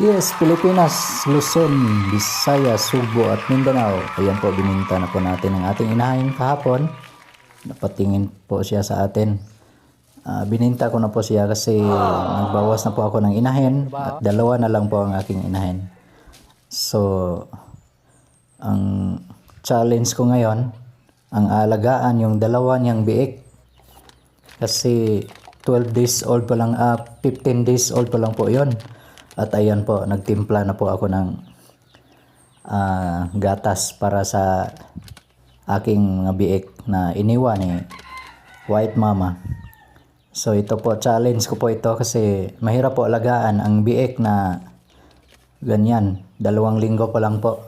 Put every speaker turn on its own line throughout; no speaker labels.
Yes, Pilipinas, Luzon, Visayas, Subo at Mindanao. Ayan po, bininta na po natin ang ating inahin kahapon. Napatingin po siya sa atin. Ah, bininta ko na po siya kasi nagbawas na po ako ng inahin at dalawa na lang po ang aking inahin. So, ang challenge ko ngayon, ang alagaan yung dalawa niyang biik. Kasi 12 days old pa lang, ah, 15 days old pa lang po yon At ayan po, nagtimpla na po ako ng ah, gatas para sa aking mga biik na iniwan ni White Mama. So ito po, challenge ko po ito kasi mahirap po alagaan ang biik na ganyan. Dalawang linggo pa lang po.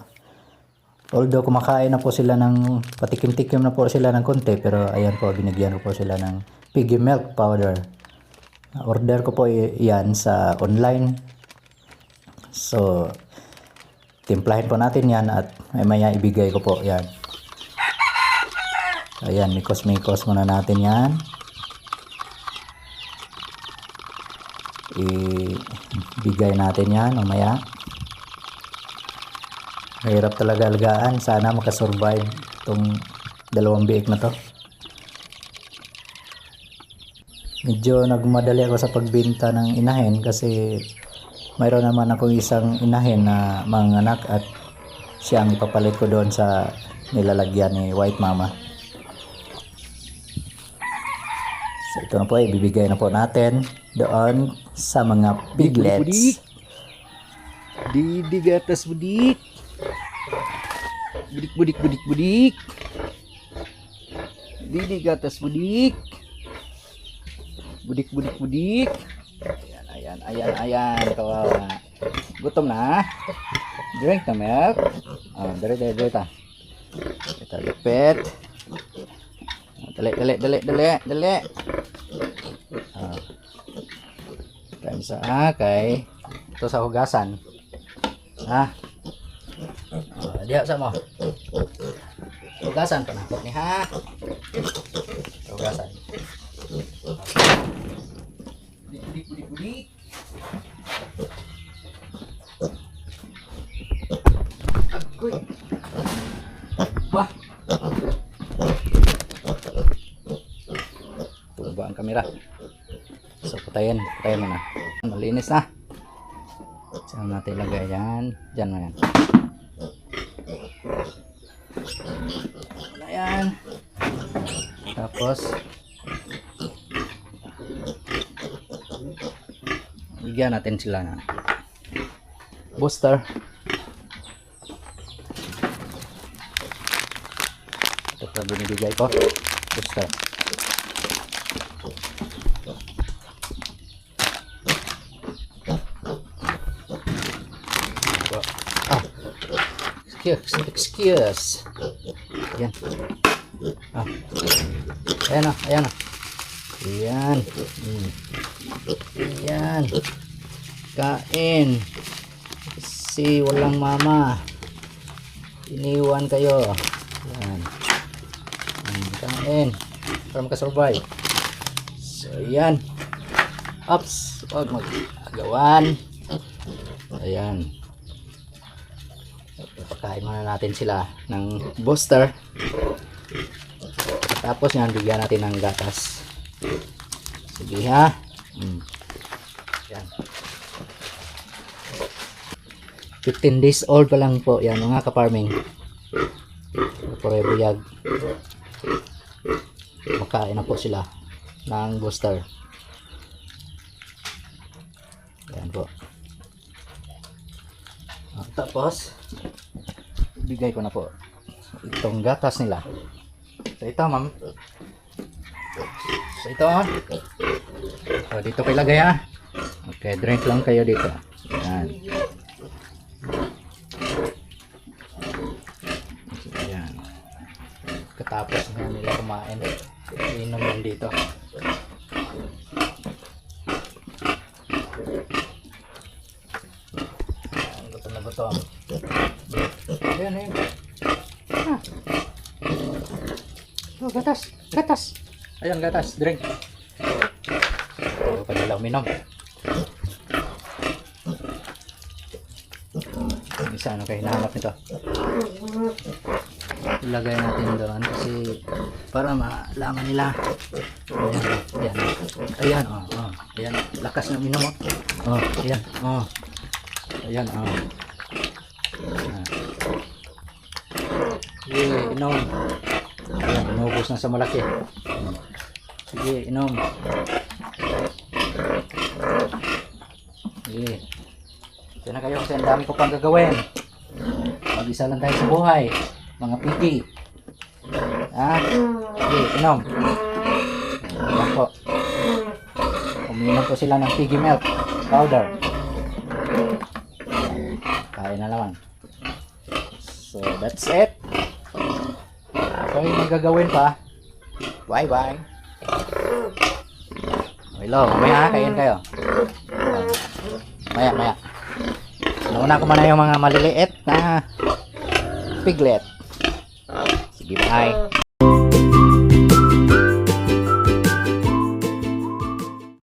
Although kumakain na po sila ng, patikim-tikim na po sila ng konti, pero ayan po, binigyan ko po sila ng piggy milk powder. Order ko po yan sa online. So, timplahin po natin yan at may maya ibigay ko po yan. Ayan, mikos-mikos muna natin yan. Ibigay natin yan mamaya. Mahirap talaga alagaan. Sana makasurvive itong dalawang biik na to. Medyo nagmadali ako sa pagbinta ng inahin kasi mayroon naman akong isang inahin na manganak at siya ang ipapalit ko doon sa nilalagyan ni White Mama. So ito na po, ibibigay na po natin doon sa mga piglets.
Budik. Didi gatas budik. Budik budik budik budik. Didi gatas budik. Budik budik budik. Ayan, ayan, ayan, ayan. Kawawa. Gutom na. Drink na milk. Ah, dali, dali, dali ta. Kita lipit. Ah, Dali, dali, dali, dali, dali. Ah. Time sa akay. Ito sa hugasan. Ha? Oh, diya sa mo. Hugasan pa na ha. Hugasan. Budik, budik, budik, budik. Agoy. Wah. Kamera. So, patayin. Patayin mo na. Malinis na. Saan natin ilagay yan? Diyan na yan. Wala yan. Tapos, bigyan natin sila na booster. Ito pa binibigay ko. Booster. Excuse, excuse. Yan. Ah. Ayan na, ayan na. Ayan. Ayan. Kain. Si walang mama. Iniwan kayo. Ayan. Hmm, kain. Para makasurvive. So, ayan. Ups. Huwag mag-agawan. Ayan. Pagkain muna natin sila ng booster. Tapos yan, bigyan natin ng gatas. Sige ha. Mm. Yan. 15 days old pa lang po yan mga ka-farming. Forever Makain na po sila ng booster. Yan po. Tapos, bigay ko na po itong gatas nila. So ito ma'am. So ito. So dito kayo lagay ah. Okay, drink lang kayo dito. Yan. Yan. Katapos na nila kumain. Inom yan dito. Ayan, Gutom na gutom. Ayan, ayan. Ah. Oh, gatas. Gatas. Ayan, gatas. Drink. Oh, kanila uminom. isa ano kayo hinahanap nito. Ilagay natin doon kasi para malaman nila. Ayan, ayan. Ayan, oh, oh. Ayan, lakas ng minom. Oh, oh ayan, oh. Ayan, oh. Ah. Sige, inom. Inubos na sa malaki. Sige, inom. Sige. Ito na kayo kasi ang dami ko pang gagawin. Mag-isa lang tayo sa buhay. Mga piti. Ha? Sige, inom. Ayan po. Uminom po sila ng piggy milk powder. Kain na naman. So, that's it. Yung magagawin pa. Bye-bye. Hello, mamaya ha, kain kayo. Maya, maya. Nauna ko muna yung mga maliliit na piglet. Sige, bye.